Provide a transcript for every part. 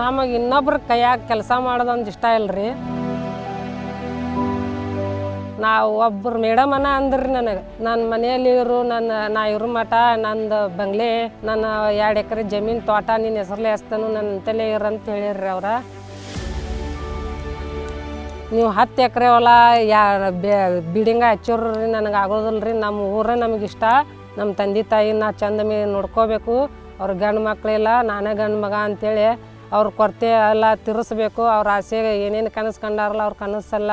ನಮಗೆ ಇನ್ನೊಬ್ರ ಕೈಯಾಗ ಕೆಲಸ ಮಾಡೋದೊಂದು ಇಷ್ಟ ಇಲ್ರಿ. ನಾವು ಒಬ್ಬರು ಮೇಡಮನ ಅಂದ್ರಿ ನನಗೆ ನನ್ನ ಮನೆಯಲ್ಲಿ ಇರು ನನ್ನ ನಾ ಇರೋ ಮಠ, ನಂದು ಬಂಗ್ಲೆ, ನನ್ನ ಎರಡು ಎಕರೆ ಜಮೀನು ತೋಟ ನಿನ್ನ ಹೆಸರಲ್ಲೇ ಹಚ್ತಾನು ನನ್ನ ತಲೆ ಇರಂತ ಹೇಳಿರ್ರಿ ಅವ್ರ. ನೀವು ಹತ್ತು ಎಕರೆ ಹೊಲ, ಯಾ ಬಿಲ್ಡಿಂಗ ಹಚ್ಚೋರ್ರಿ, ನನಗೆ ಆಗೋದಿಲ್ಲ ರೀ ನಮ್ಮ ಊರೇ ನಮಗೆ ಇಷ್ಟ. ನಮ್ಮ ತಂದೆ ತಾಯಿ ನಾ ಚಂದ ಮೇಲೆ ನೋಡ್ಕೋಬೇಕು. ಅವ್ರ ಗಂಡು ಮಕ್ಕಳಿಲ್ಲ ನಾನೇ ಗಂಡು ಮಗ ಅಂತೇಳಿ ಅವ್ರ ಕೊರತೆ ಎಲ್ಲ ತೀರಿಸ್ಬೇಕು. ಅವ್ರ ಆಸೆಗೆ ಏನೇನು ಕನಸು ಕಂಡಾರಲ್ಲ ಅವ್ರ ಕನಸೆಲ್ಲ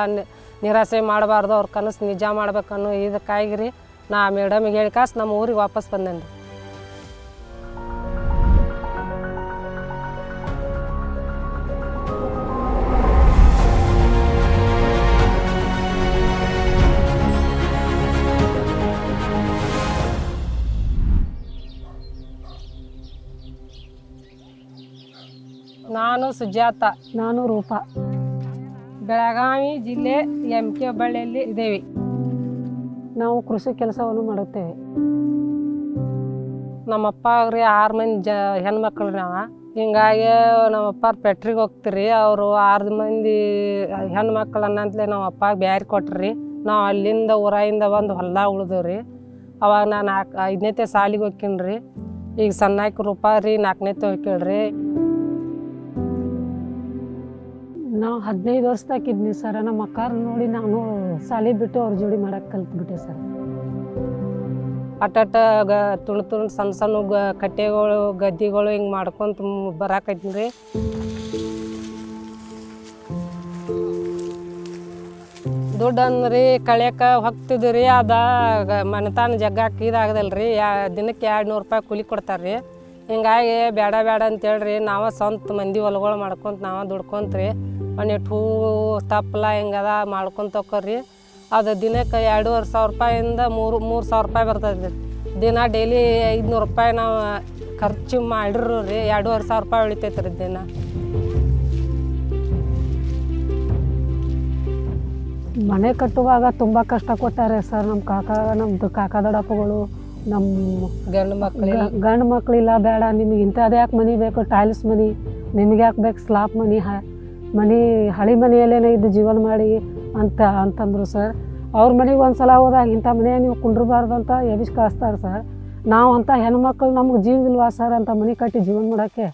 ನಿರಾಸೆ ಮಾಡಬಾರ್ದು. ಅವ್ರ ಕನಸು ನಿಜ ಮಾಡ್ಬೇಕನ್ನೋ ಇದಕ್ಕಾಗಿ ರೀ ನಾ ಮೇಡಮಿಗೆ ಹೇಳಿ ಕಾಸು ನಮ್ಮ ಊರಿಗೆ ವಾಪಸ್ ಬಂದೇನಿ ನಾನು ಸುಜಾತ. ನಾನು ರೂಪ. ಬೆಳಗಾವಿ ಜಿಲ್ಲೆ ಎಂ ಕೆ ಹುಬ್ಬಳ್ಳಿಯಲ್ಲಿ ಇದ್ದೇವೆ. ನಾವು ಕೃಷಿ ಕೆಲಸವನ್ನು ಮಾಡುತ್ತೇವೆ. ನಮ್ಮಪ್ಪ ರೀ ಆರು ಮಂದಿ ಜ ಹೆಣ್ಮಕ್ಳು ರೀ ನಾವು. ಹಿಂಗಾಗಿ ನಮ್ಮಪ್ಪ ಪೆಟ್ರಿಗೆ ಹೋಗ್ತೀರಿ ಅವರು ಆರು ಮಂದಿ ಹೆಣ್ಮಕ್ಳು ಅನ್ನಂತಲೇ ನಮ್ಮಪ್ಪ ಬ್ಯಾರಿ ಕೊಟ್ರಿ. ನಾವು ಅಲ್ಲಿಂದ ಊರಾಯಿಂದ ಬಂದು ಹೊಲ್ದಾಗ ಉಳ್ದೇವ್ರಿ. ಅವಾಗ ನಾನು ನಾಲ್ಕು ಐದನೇತೆ ಸಾಲಿಗೆ ಹೋಗ್ತೀನಿ ರೀ ಈಗ ಸಣ್ಣಕ್ಕೆ ರೂಪಾಯಿ ರೀ ನಾಲ್ಕನೇತೆ ಹೋಗ್ಕೇಳ್ರಿ ನಾವು ಹದಿನೈದು ವರ್ಷದಾಗಿದ್ನಿ ಸರ್. ನಮ್ಮ ಅಕ್ಕಾರ ನೋಡಿ ನಾನು ಸಾಲಿ ಬಿಟ್ಟು ಅವ್ರ ಜೋಡಿ ಮಾಡಕ್ಕೆ ಕಲ್ತ್ಬಿಟ್ಟೆ ಸರ್. ಅಟಟ ಗ ತುಳು ತುಣ್ ಸಣ್ಣ ಸಣ್ಣ ಗ ಕಟ್ಟೆಗಳು, ಗದ್ದೆಗಳು ಹಿಂಗೆ ಮಾಡ್ಕೊಂತ ಬರಾಕೈತೀನಿ ರೀ ದುಡ್ಡು ಅಂದ್ರಿ, ಕಳ್ಯಾಕ ಹೋಗ್ತಿದ್ವಿ ರೀ ಅದ ಮನೆತಾನ ಜಗ್ಗಾಕ ಇದಾಗದಲ್ಲ ರೀ ಯಾ ದಿನಕ್ಕೆ ಎರಡು ನೂರು ರೂಪಾಯಿ ಕೂಲಿ ಕೊಡ್ತಾರೆ ರೀ ಹಿಂಗಾಗಿ ಬೇಡ ಬೇಡ ಅಂತೇಳ್ರಿ, ನಾವು ಸ್ವಂತ ಮಂದಿ ಹೊಲಗಳು ಮಾಡ್ಕೊಂತ ನಾವು ದುಡ್ಕೊಂತ್ರಿ. ಒಂದಿಟ್ಟು ಹೂವು ತಪ್ಪಲ ಹಿಂಗದ ಮಾಡ್ಕೊಂತ ಹೋಗ್ರಿ ಅದು ದಿನಕ್ಕೆ ಎರಡೂವರೆ ಸಾವಿರ ರೂಪಾಯಿಂದ ಮೂರು ಮೂರು ಸಾವಿರ ರೂಪಾಯಿ ಬರ್ತದೆ ದಿನ ಡೈಲಿ ಐದುನೂರು ರೂಪಾಯಿ ನಾವು ಖರ್ಚು ಮಾಡಿರು ರೀ ಎರಡೂವರೆ ಸಾವಿರ ರೂಪಾಯಿ ಉಳಿತೈತೆ ರೀ ದಿನ. ಮನೆ ಕಟ್ಟುವಾಗ ತುಂಬ ಕಷ್ಟ ಕೊಟ್ಟಾರೆ ಸರ್ ನಮ್ಮ ಕಾಕ ನಮ್ಮದು ಕಾಕ ದೊಡ್ಡಪ್ಪಗಳು. ನಮ್ಮ ಗಂಡು ಮಕ್ಕಳಿಲ್ಲ ಗಂಡು ಮಕ್ಕಳಿಲ್ಲ ಬೇಡ. ನಿಮ್ಗೆ ಇಂಥದ್ದು ಯಾಕೆ ಮನೆ ಬೇಕು? ಟೈಲ್ಸ್ ಮನೆ. ನಿಮ್ಗೆ ಯಾಕೆ ಬೇಕು? ಸ್ಲಾಪ್ ಮನೆ ಹ ಮನೆ ಹಳಿ ಮನೆಯಲ್ಲೇನೇ ಇದ್ದು ಜೀವನ ಮಾಡಿ ಅಂತ ಅಂತಂದರು ಸರ್. ಅವ್ರ ಮನೆಗೆ ಒಂದು ಸಲ ಹೋದಾಗ ಇಂಥ ಮನೆ ನೀವು ಕುಂಡ್ರಬಾರ್ದು ಅಂತ ಎಬಿಸ್ ಕಳಿಸ್ತಾರೆ ಸರ್. ನಾವು ಅಂತ ಹೆಣ್ಮಕ್ಳು ನಮ್ಗೆ ಜೀವ ಇಲ್ವಾ ಸರ್ ಅಂತ ಮನೆ ಕಟ್ಟಿ ಜೀವನ ಮಾಡೋಕ್ಕೆ?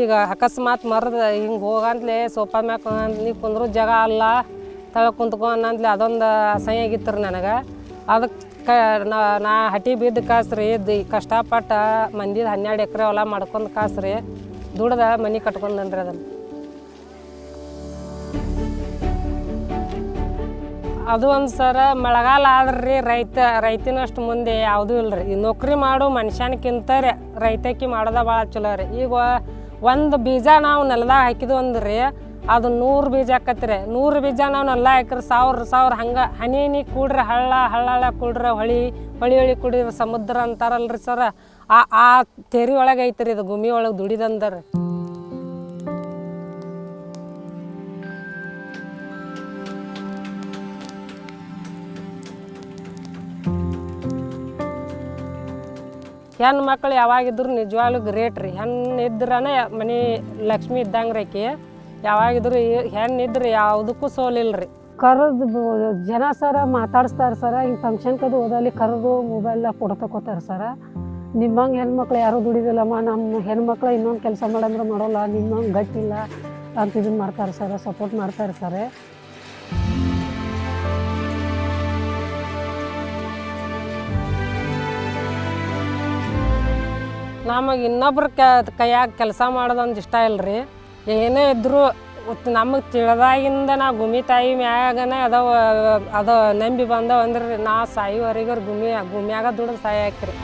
ಈಗ ಅಕಸ್ಮಾತ್ ಮರದ ಹಿಂಗೆ ಹೋಗಂತಲೇ ಸೋಫಾ ಮ್ಯಾಕ್ ನೀವು ಕುಂದ್ರೂ ಜಾಗ ಅಲ್ಲ. ತಳ ಕುಂತ್ಕೊ ಅನ್ನಂತ್ಲೆ ಅದೊಂದು ಅಸಹ್ಯ ಆಗಿತ್ತು ನನಗೆ. ಅದಕ್ಕೆ ನಾ ನಾ ಹಟಿ ಬಿದ್ದು ಕಾಸ್ರಿ ದಿ ಕಷ್ಟಪಟ್ಟ ಮಂದಿದ ಹನ್ನೆರಡು ಎಕರೆ ಹೊಲ ಮಾಡ್ಕೊಂಡು ಕಾಸ್ರಿ ದುಡ್ದ ಮನೆ ಕಟ್ಕೊಂಡನ್ರಿ ಅದನ್ನು. ಅದು ಒಂದು ಸರ ಮಳೆಗಾಲ ಆದ್ರಿ, ರೈತ, ರೈತನಷ್ಟು ಮುಂದೆ ಯಾವುದೂ ಇಲ್ಲ ರೀ ನೌಕರಿ ಮಾಡು ಮನುಷ್ಯನಕ್ಕಿಂತ ರೀ, ರೈತಕಿ ಮಾಡೋದ ಭಾಳ ಚಲೋ ರೀ. ಈಗ ಒಂದು ಬೀಜ ನಾವು ನೆಲದಾಗ ಹಾಕಿದ್ವು ಅಂದ್ರಿ ಅದು ನೂರು ಬೀಜ ಆಕತ್ರಿ ನೂರು ಬೀಜ ನಾವು ನೆಲ್ಲ ಹಾಕಿರಿ ಸಾವಿರ ಸಾವಿರ ಹಂಗೆ ಹನಿ ಹನಿ ಕೂಡ್ರೆ ಹಳ್ಳ ಹಳ್ಳ ಕೂಡ್ರೆ ಹೊಳಿ ಹೊಳಿ ಹೊಳಿ ಕುಡಿದ್ರೆ ಸಮುದ್ರ ಅಂತಾರಲ್ರಿ ಸರ ಆ ಆ ತೆರಿ ಒಳಗೆ ಐತ್ರಿ ಇದು ಗುಮಿ ಒಳಗೆ ದುಡಿದಂದ್ರೆ. ಹೆಣ್ಣು ಮಕ್ಳು ಯಾವಾಗಿದ್ರು ನಿಜವಾಗ್ಲೂ ಗ್ರೇಟ್ ರೀ. ಹೆಣ್ಣು ಇದ್ರನ ಮನೆ ಲಕ್ಷ್ಮಿ ಇದ್ದಂಗೆ ರೀ ಯಾವಾಗಿದ್ರು ಹೆಣ್ಣಿದ್ರೆ ಯಾವುದಕ್ಕೂ ಸೋಲಿಲ್ಲ ರೀ ಕರೆದು ಜನ ಸರ ಮಾತಾಡಿಸ್ತಾರೆ ಸರ ಹಿಂಗೆ ಫಂಕ್ಷನ್ ಕದು ಹೋದಲ್ಲಿ ಕರೆದು ಮೊಬೈಲ್ ಫೋಟೋ ತಗೋತಾರೆ ಸರ. ನಿಮ್ಮಂಗೆ ಹೆಣ್ಮಕ್ಳು ಯಾರೂ ದುಡಿದಿಲ್ಲಮ್ಮ ನಮ್ಮ ಹೆಣ್ಮಕ್ಳು ಇನ್ನೊಂದು ಕೆಲಸ ಮಾಡಂದ್ರೆ ಮಾಡೋಲ್ಲ ನಿಮ್ಮಂಗೆ ಗಟ್ಟಿಲ್ಲ ಅಂತ ಇದನ್ನು ಮಾಡ್ತಾರೆ ಸರ ಸಪೋರ್ಟ್ ಮಾಡ್ತಾರೆ ಇರ್ತಾರೆ ನಮಗೆ ಇನ್ನೊಬ್ರು ಕ ಕೈಯಾಗ ಕೆಲಸ ಮಾಡೋದೊಂದು ಇಷ್ಟ ಇಲ್ಲ ರೀ ಏನೇ ಇದ್ದರೂ ನಮಗೆ ತಿಳಿದಾಗಿಂದ ನಾ ಗುಮಿ ತಾಯಿ ಮ್ಯಾಗನ ಅದ ಅದು ನಂಬಿ ಬಂದವಂದ್ರೆ ನಾ ಸಾಯುವರೆಗೆ ಗುಮಿ ಗುಮ್ಯಾಗ ದುಡ್ದು ಸಾಯಿ ಹಾಕ್ರಿ